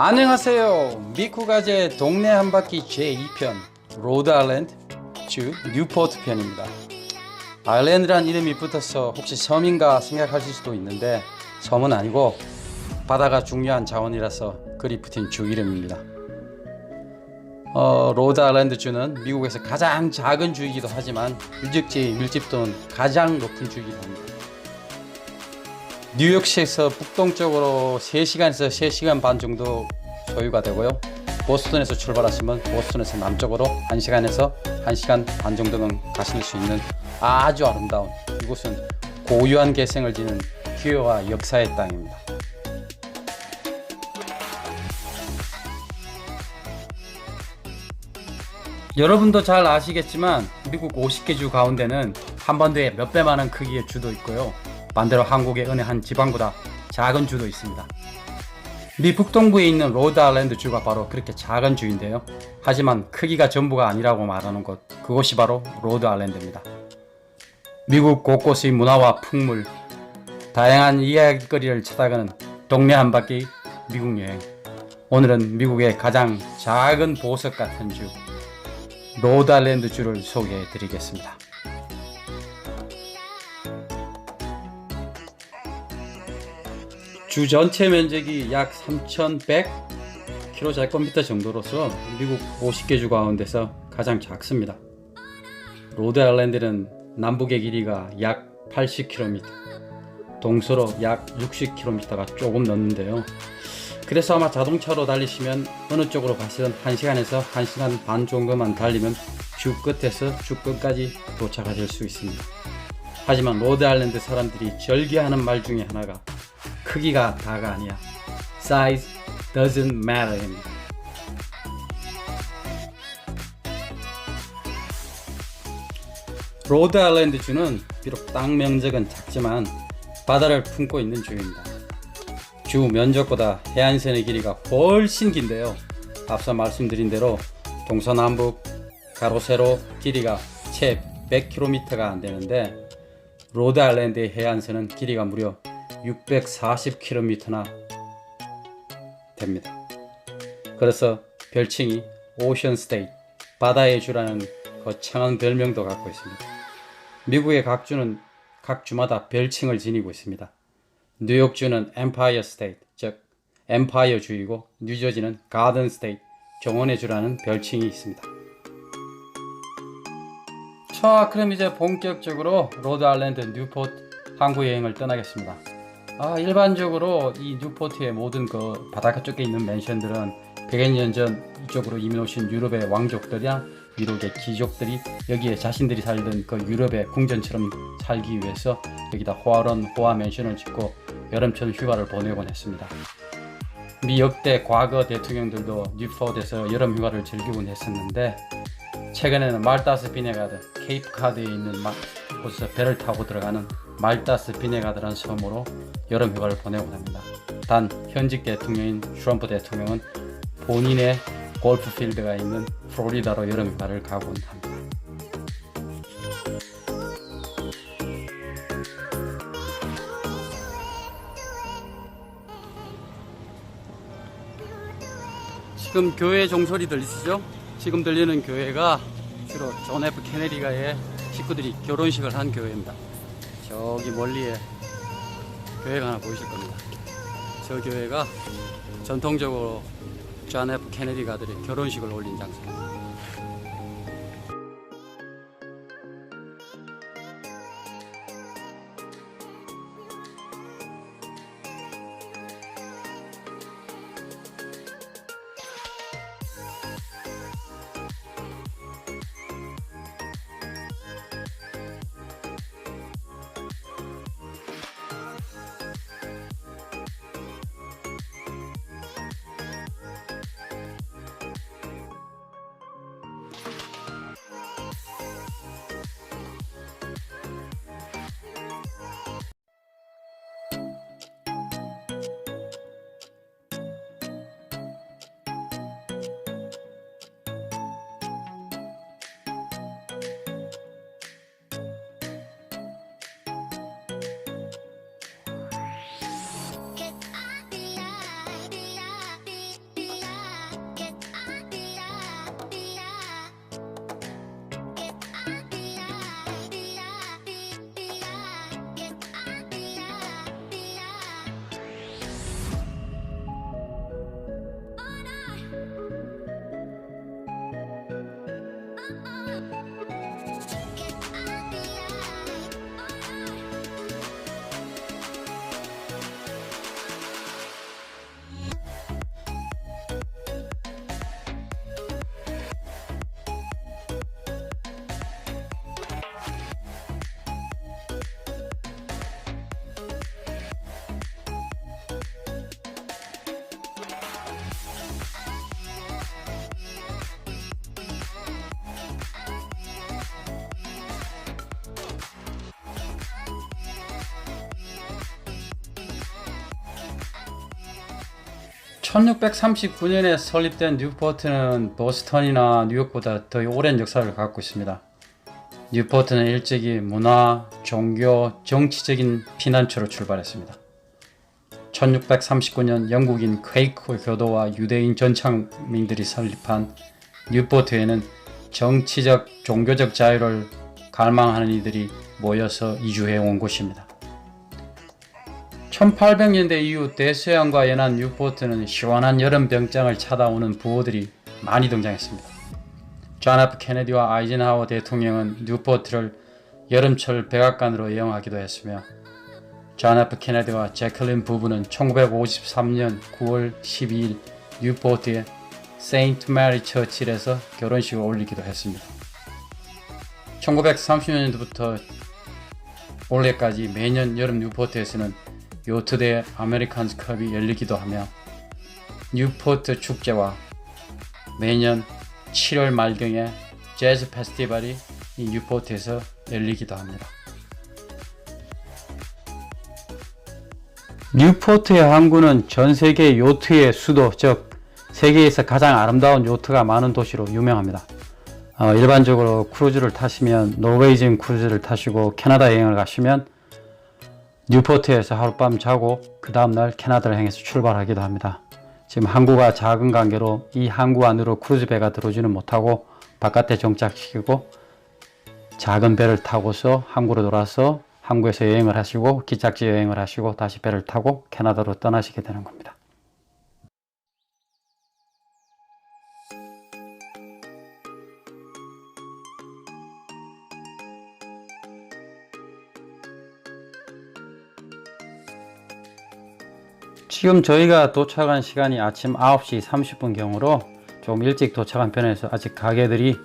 안녕하세요. 아재 동네 한 바퀴 제2편 로드 아일랜드 주 뉴포트 편입니다. 아일랜드란 이름이 붙어서 혹시 섬인가 생각하실 수도 있는데 섬은 아니고 바다가 중요한 자원이라서 글이 붙인 주 이름입니다. 어, 로드 아일랜드 주는 미국에서 가장 작은 주이기도 하지만 유적지 밀집도는 가장 높은 주이기도 합니다. 뉴욕시에서 북동 쪽으로 3시간에서 3시간 반 정도 소요가 되고요. 보스턴에서 출발하시면 보스턴에서 남쪽으로 1시간에서 1시간 반 정도면 가실 수 있는 아주 아름다운 이곳은 고유한 개성을 지닌 기회와 역사의 땅입니다. 여러분도 잘 아시겠지만 미국 50개 주 가운데는 한반도에 몇배 많은 크기의 주도 있고요. 반대로 한국의 어느 한 지방보다 작은 주도 있습니다. 미 북동부에 있는 로드 아일랜드 주가 바로 그렇게 작은 주인데요. 하지만 크기가 전부가 아니라고 말하는 곳, 그곳이 바로 로드 아일랜드입니다. 미국 곳곳의 문화와 풍물, 다양한 이야기거리를 찾아가는 동네 한 바퀴 미국 여행. 오늘은 미국의 가장 작은 보석 같은 주, 로드 아일랜드 주를 소개해 드리겠습니다. 주 전체 면적이 약 3,100km 정도로서 미국 50개 주 가운데서 가장 작습니다. 로드 아일랜드는 남북의 길이가 약 80km, 동서로 약 60km가 조금 넘는데요. 그래서 아마 자동차로 달리시면 어느 쪽으로 가시든 1시간에서 1시간 반 정도만 달리면 주 끝에서 주 끝까지 도착하실 수 있습니다. 하지만 로드 아일랜드 사람들이 절개하는 말 중에 하나가 크기가 다가 아니야. Size doesn't matter입니다. 로드 아일랜드 주는 비록 땅 면적은 작지만 바다를 품고 있는 주입니다. 주 면적보다 해안선의 길이가 훨씬 긴데요. 앞서 말씀드린 대로 동서남북 가로 세로 길이가 채 100km가 안 되는데 로드 아일랜드의 해안선은 길이가 무려 640km나 됩니다. 그래서 별칭이 오션 스테이트, 바다의 주라는 거창한 별명도 갖고 있습니다. 미국의 각 주는 각 주마다 별칭을 지니고 있습니다. 뉴욕주는 엠파이어 스테이트, 즉 엠파이어 주이고 뉴저지는 가든 스테이트, 정원의 주라는 별칭이 있습니다. 자, 그럼 이제 본격적으로 로드 아일랜드 뉴포트 항구 여행을 떠나겠습니다. 아, 일반적으로 이 뉴포트의 모든 그 바닷가 쪽에 있는 맨션들은 100여 년 전 이쪽으로 이민 오신 유럽의 왕족들이나 유럽의 귀족들이 여기에 자신들이 살던 그 유럽의 궁전처럼 살기 위해서 여기다 호화로운 호화 맨션을 짓고 여름철 휴가를 보내곤 했습니다. 미 역대 과거 대통령들도 뉴포트에서 여름 휴가를 즐기곤 했었는데 최근에는 말다스 비네가드 케이프 카드에 있는 마- 곳에서 배를 타고 들어가는 말다스 비네가드라는 섬으로 여름 휴가를 보내곤 합니다. 단 현직 대통령인 트럼프 대통령은 본인의 골프 필드가 있는 플로리다로 여름 휴가를 가곤 합니다. 지금 교회 종소리 들리시죠? 지금 들리는 교회가 주로 존 F 케네디가의 식구들이 결혼식을 한 교회입니다. 저기 멀리에 교회가 하나 보이실 겁니다. 저 교회가 전통적으로 존 F 케네디 가들의 결혼식을 올린 장소입니다. 1639년에 설립된 뉴포트는 보스턴이나 뉴욕보다 더 오랜 역사를 갖고 있습니다. 뉴포트는 일찍이 문화, 종교, 정치적인 피난처로 출발했습니다. 1639년 영국인 퀘이커 교도와 유대인 전창민들이 설립한 뉴포트에는 정치적, 종교적 자유를 갈망하는 이들이 모여서 이주해 온 곳입니다. 1800년대 이후 대서양과 연한 뉴포트는 시원한 여름 병장을 찾아오는 부호들이 많이 등장했습니다. 존 F 케네디와 아이젠하워 대통령은 뉴포트를 여름철 백악관으로 이용하기도 했으며 존 F 케네디와 제클린 부부는 1953년 9월 12일 뉴포트의 세인트 메리 처칠에서 결혼식을 올리기도 했습니다. 1930년부터 올해까지 매년 여름 뉴포트에서는 요트대 아메리칸스 컵이 열리기도 하며 뉴포트 축제와 매년 7월 말경에 재즈 페스티벌이 이 뉴포트에서 열리기도 합니다. 뉴포트의 항구는 전 세계 요트의 수도, 즉 세계에서 가장 아름다운 요트가 많은 도시로 유명합니다. 어, 일반적으로 크루즈를 타시면 노르웨이진 크루즈를 타시고 캐나다 여행을 가시면 뉴포트에서 하룻밤 자고 그 다음날 캐나다를 향해서 출발하기도 합니다. 지금 항구가 작은 관계로 이 항구 안으로 크루즈 배가 들어오지는 못하고 바깥에 정착시키고 작은 배를 타고서 항구로 돌아서 항구에서 여행을 하시고 기착지 여행을 하시고 다시 배를 타고 캐나다로 떠나시게 되는 겁니다. 지금 저희가 도착한 시간이 아침 9시 30분 경으로 좀 일찍 도착한 편에서 아직 가게들이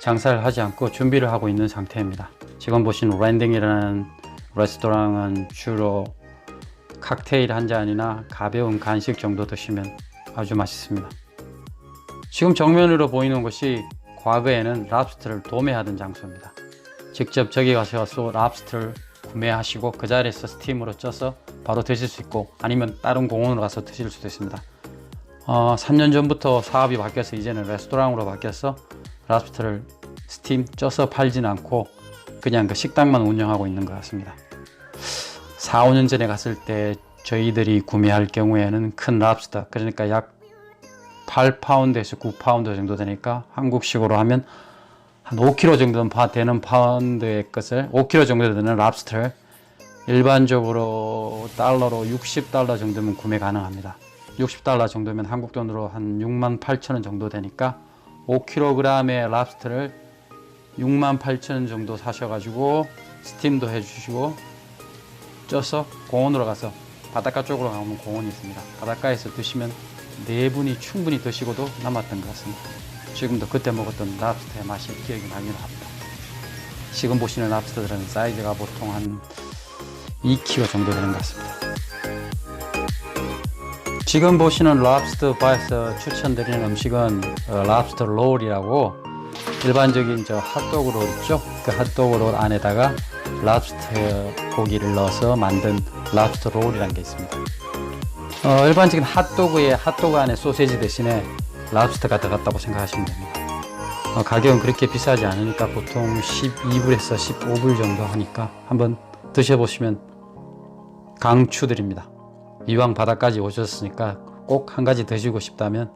장사를 하지 않고 준비를 하고 있는 상태입니다. 지금 보신 랜딩이라는 레스토랑은 주로 칵테일 한 잔이나 가벼운 간식 정도 드시면 아주 맛있습니다. 지금 정면으로 보이는 곳이 과거에는 랍스터를 도매하던 장소입니다. 직접 저기 가셔서 랍스터를 구매하시고 그 자리에서 스팀으로 쪄서 바로 드실 수 있고 아니면 다른 공원으로 가서 드실 수도 있습니다. 어, 3년 전부터 사업이 바뀌어서 이제는 레스토랑으로 바뀌어서 랍스터를 스팀 쪄서 팔진 않고 그냥 그 식당만 운영하고 있는 것 같습니다. 4, 5년 전에 갔을 때 저희들이 구매할 경우에는 큰 랍스터 그러니까 약 8파운드에서 9파운드 정도 되니까 한국식으로 하면 한 5kg 정도 되는 파운드의 것을 5kg 정도 되는 랍스터를 일반적으로 달러로 60달러 정도면 구매 가능합니다. 60달러 정도면 한국 돈으로 한 6만 8천 원 정도 되니까 5kg의 랍스터를 6만 8천 원 정도 사셔가지고 스팀도 해주시고 쪄서 공원으로 가서 바닷가 쪽으로 가면 공원이 있습니다. 바닷가에서 드시면 네 분이 충분히 드시고도 남았던 것 같습니다. 지금도 그때 먹었던 랍스터의 맛이 기억이 나기도 합니다. 지금 보시는 랍스터들은 사이즈가 보통 한 2kg 정도 되는 것 같습니다. 지금 보시는 랍스터 바에서 추천드리는 음식은 어, 랍스터 롤이라고 일반적인 저 핫도그 롤 있죠? 그 핫도그 롤 안에다가 랍스터 고기를 넣어서 만든 랍스터 롤이라는 게 있습니다. 어, 일반적인 핫도그에 핫도그 안에 소세지 대신에 랍스터가 들어갔다고 생각하시면 됩니다. 어, 가격은 그렇게 비싸지 않으니까 보통 12불에서 15불 정도 하니까 한번 드셔보시면 강추드립니다. 이왕 바다까지 오셨으니까 꼭 한 가지 드시고 싶다면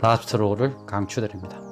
랍스터 롤을 강추드립니다.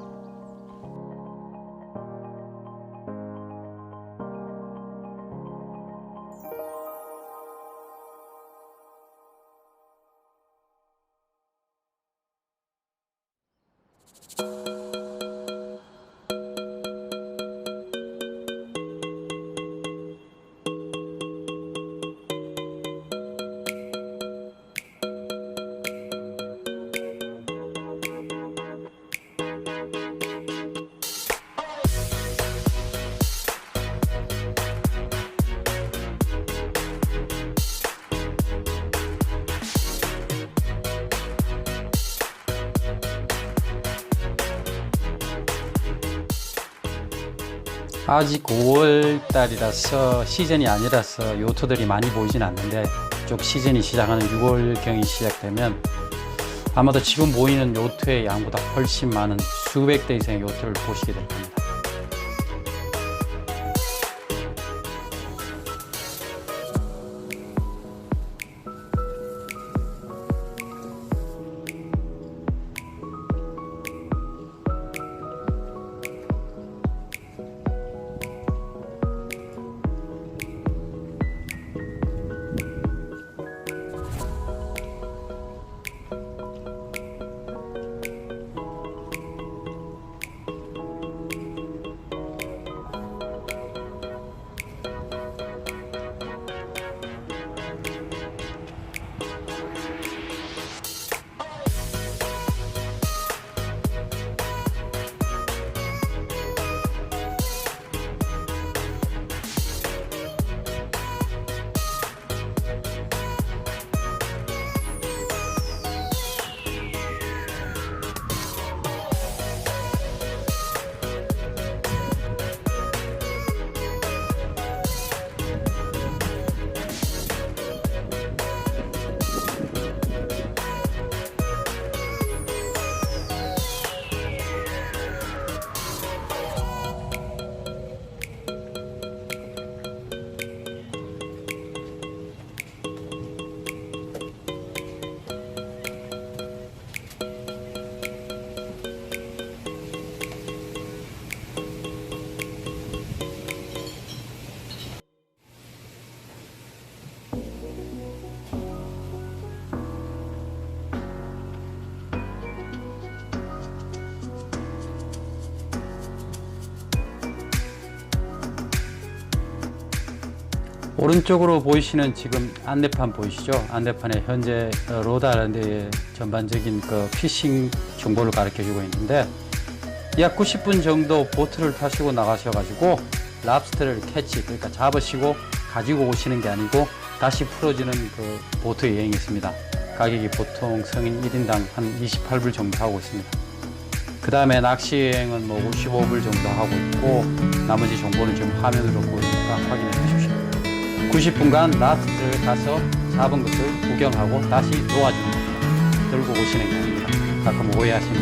아직 5월 달이라서 시즌이 아니라서 요트들이 많이 보이진 않는데 쪽 시즌이 시작하는 6월경이 시작되면 아마도 지금 보이는 요트의 양보다 훨씬 많은 수백 대 이상의 요트를 보시게 될 겁니다. 오른쪽으로 보이시는 지금 안내판 보이시죠? 안내판에 현재 어, 로드아일랜드의 전반적인 그 피싱 정보를 가르쳐 주고 있는데 약 90분 정도 보트를 타시고 나가셔가지고 랍스터를 캐치 그러니까 잡으시고 가지고 오시는 게 아니고 다시 풀어지는 그 보트 여행이 있습니다. 가격이 보통 성인 1인당 한 28불 정도 하고 있습니다. 그 다음에 낚시 여행은 뭐 55불 정도 하고 있고 나머지 정보는 지금 화면으로 보이니까 확인해 주십시오. 90분간 라스트를 가서 잡은 것을 구경하고 다시 놓아주는 겁니다. 들고 오시는 게 아닙니다. 가끔 오해하시는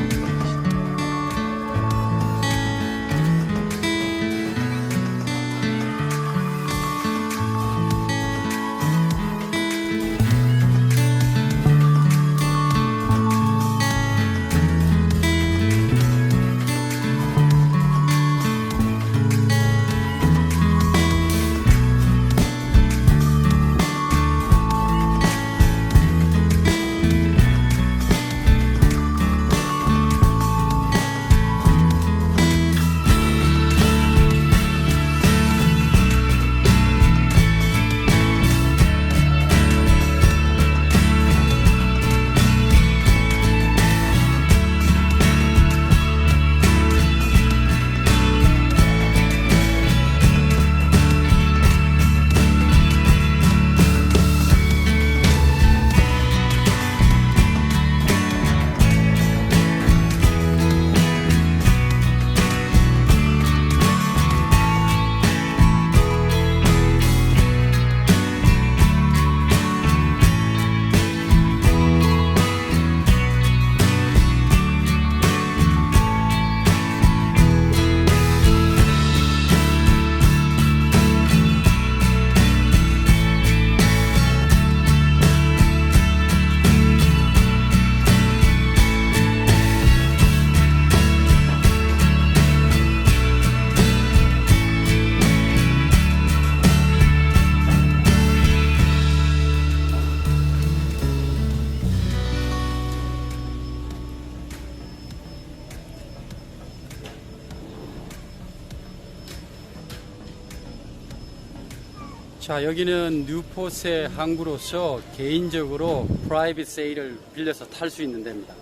자 여기는 뉴포스의 항구로서 개인적으로 프라이빗 세일을 빌려서 탈 수 있는 데입니다.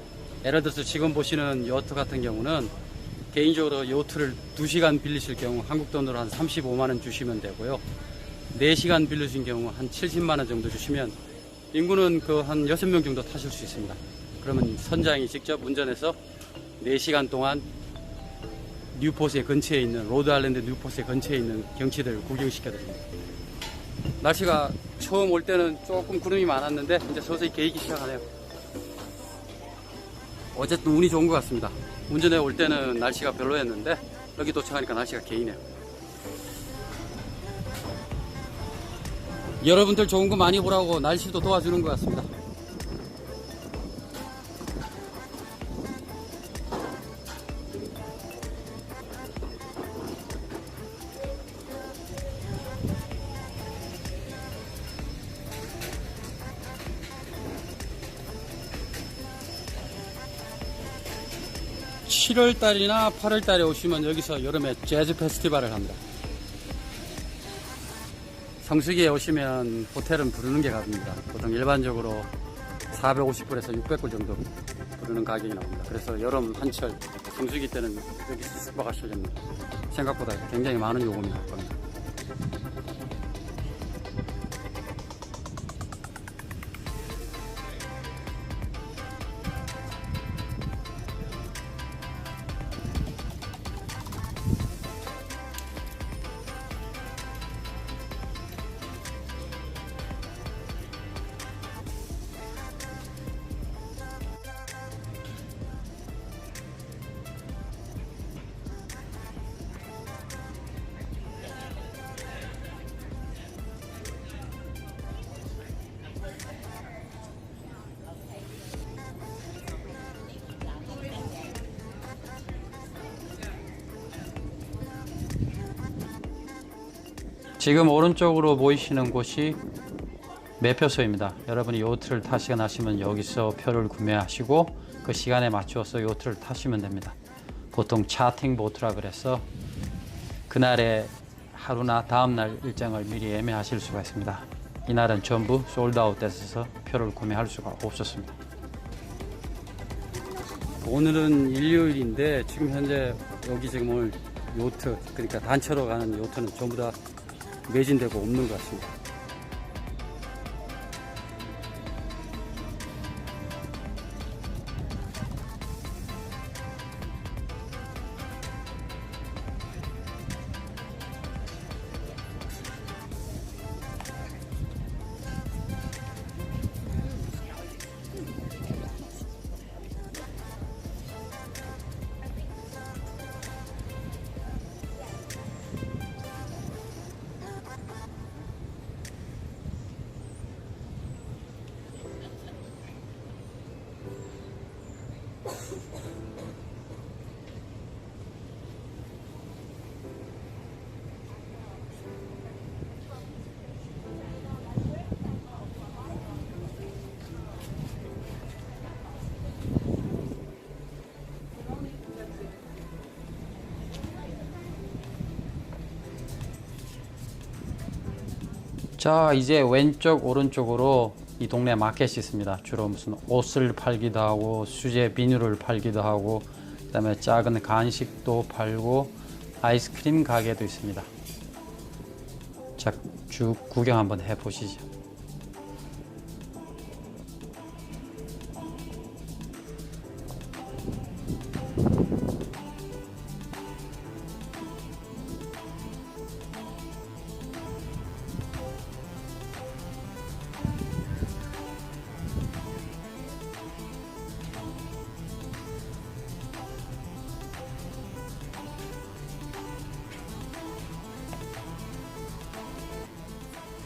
예를 들어서 지금 보시는 요트 같은 경우는 개인적으로 요트를 2시간 빌리실 경우 한국 돈으로 한 35만 원 주시면 되고요. 4시간 빌리신 경우 한 70만 원 정도 주시면 인구는 그 한 6명 정도 타실 수 있습니다. 그러면 선장이 직접 운전해서 4시간 동안 뉴포스의 근처에 있는 로드 아일랜드 뉴포스의 근처에 있는 경치들을 구경시켜 드립니다. 날씨가 처음 올 때는 조금 구름이 많았는데 이제 서서히 개이기 시작하네요. 어쨌든 운이 좋은 것 같습니다. 운전해 올 때는 날씨가 별로였는데 여기 도착하니까 날씨가 개이네요. 여러분들 좋은 거 많이 보라고 날씨도 도와주는 것 같습니다. 칠월달이나 8월 달에 오시면 여기서 여름에 재즈 페스티벌을 합니다. 성수기에 오시면 호텔은 부르는 게 값입니다. 보통 일반적으로 450불에서 600불 정도 부르는 가격이 나옵니다. 그래서 여름 한철 성수기 때는 여기서 됩니다. 생각보다 굉장히 많은 요금이 나올 겁니다. 지금 오른쪽으로 보이시는 곳이 매표소입니다. 여러분이 요트를 타시거나 하시면 여기서 표를 구매하시고 그 시간에 맞추어서 요트를 타시면 됩니다. 보통 차팅 보트라 그래서 그날의 하루나 다음날 일정을 미리 예매하실 수가 있습니다. 이날은 전부 솔드아웃 돼서 표를 구매할 수가 없었습니다. 오늘은 일요일인데 지금 현재 여기 지금 오늘 요트 그러니까 단체로 가는 요트는 전부 다 매진되고 없는 것 같습니다. 자 이제 왼쪽 오른쪽으로 이 동네 마켓이 있습니다. 주로 무슨 옷을 팔기도 하고 수제 비누를 팔기도 하고 그 다음에 작은 간식도 팔고 아이스크림 가게도 있습니다. 자 쭉 구경 한번 해 보시죠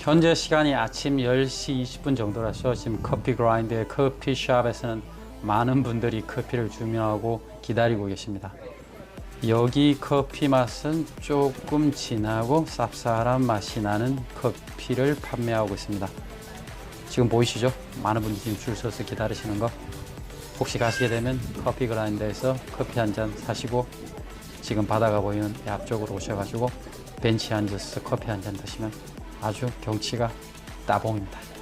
현재 시간이 아침 10시 20분 정도라서 지금 커피 그라인드의 커피숍에서는 많은 분들이 커피를 주문하고 기다리고 계십니다. 여기 커피 맛은 조금 진하고 쌉쌀한 맛이 나는 커피를 판매하고 있습니다. 지금 보이시죠? 많은 분들이 지금 줄 서서 기다리시는 거. 혹시 가시게 되면 커피 그라인드에서 커피 한 잔 사시고 지금 바다가 보이는 이 앞쪽으로 오셔가지고 벤치에 앉아서 커피 한 잔 드시면 아주 경치가 따봉입니다.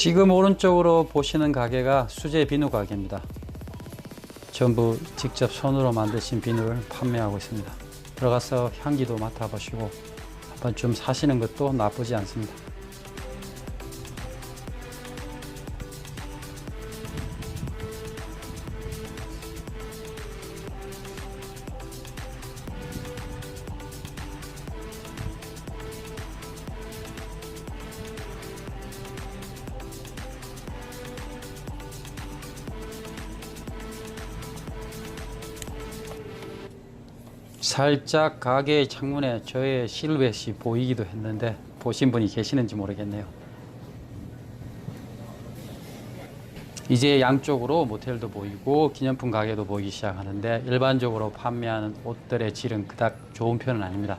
지금 오른쪽으로 보시는 가게가 수제 비누 가게입니다. 전부 직접 손으로 만드신 비누를 판매하고 있습니다. 들어가서 향기도 맡아보시고 한번 좀 사시는 것도 나쁘지 않습니다. 살짝 가게의 창문에 저의 실루엣이 보이기도 했는데 보신 분이 계시는지 모르겠네요. 이제 양쪽으로 모텔도 보이고 기념품 가게도 보이기 시작하는데 일반적으로 판매하는 옷들의 질은 그닥 좋은 편은 아닙니다.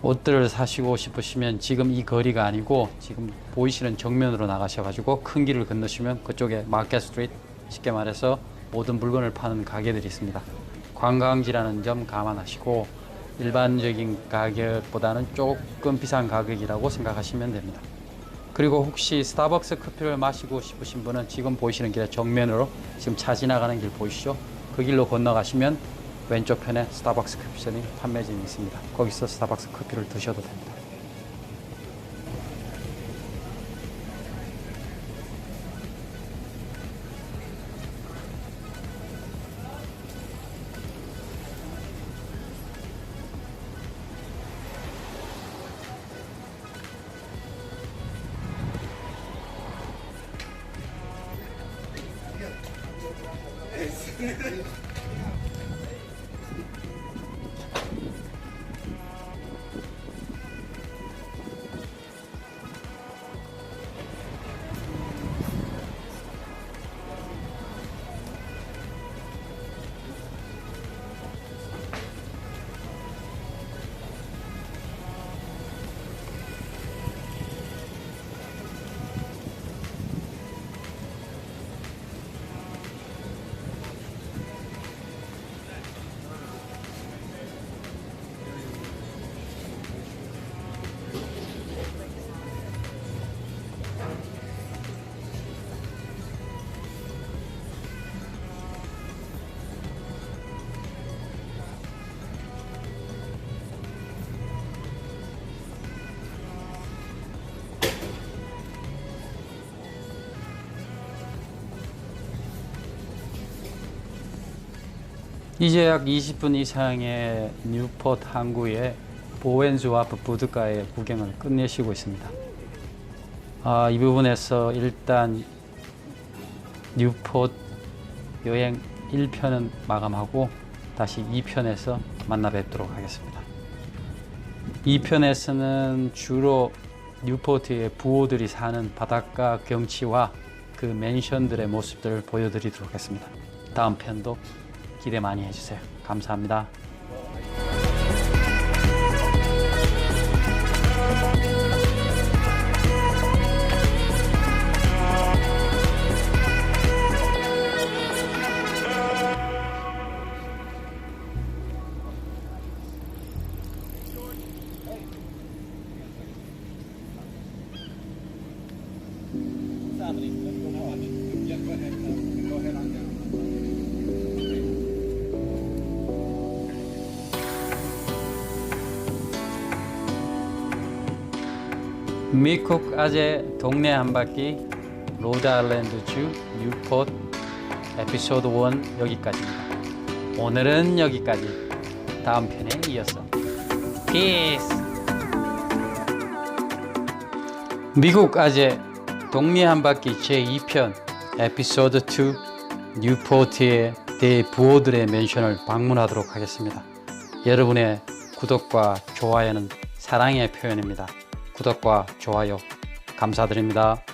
옷들을 사시고 싶으시면 지금 이 거리가 아니고 지금 보이시는 정면으로 나가셔가지고 큰 길을 건너시면 그쪽에 마켓 스트리트 쉽게 말해서 모든 물건을 파는 가게들이 있습니다. 관광지라는 점 감안하시고 일반적인 가격보다는 조금 비싼 가격이라고 생각하시면 됩니다. 그리고 혹시 스타벅스 커피를 마시고 싶으신 분은 지금 보이시는 길의 정면으로 지금 차 지나가는 길 보이시죠? 그 길로 건너가시면 왼쪽 편에 스타벅스 커피숍이 판매진이 있습니다. 거기서 스타벅스 커피를 드셔도 됩니다. 이제 약 20분 이상의 뉴포트 항구의 보웬즈와프 부드가의 구경을 끝내시고 있습니다. 아, 이 부분에서 일단 뉴포트 여행 1편은 마감하고 다시 2편에서 만나 뵙도록 하겠습니다. 2편에서는 주로 뉴포트의 부호들이 사는 바닷가 경치와 그 맨션들의 모습들을 보여드리도록 하겠습니다. 다음 편도 기대 많이 해주세요. 감사합니다. 미국 아재 동네 한 바퀴 로드아일랜드주 뉴포트 에피소드 1 여기까지입니다. 오늘은 여기까지. 다음 편에 이어서 피스. 미국 아재 동네 한 바퀴 제 2편 에피소드 2 뉴포트의 대부호들의 맨션을 방문하도록 하겠습니다. 여러분의 구독과 좋아요는 사랑의 표현입니다. 구독과 좋아요 감사드립니다.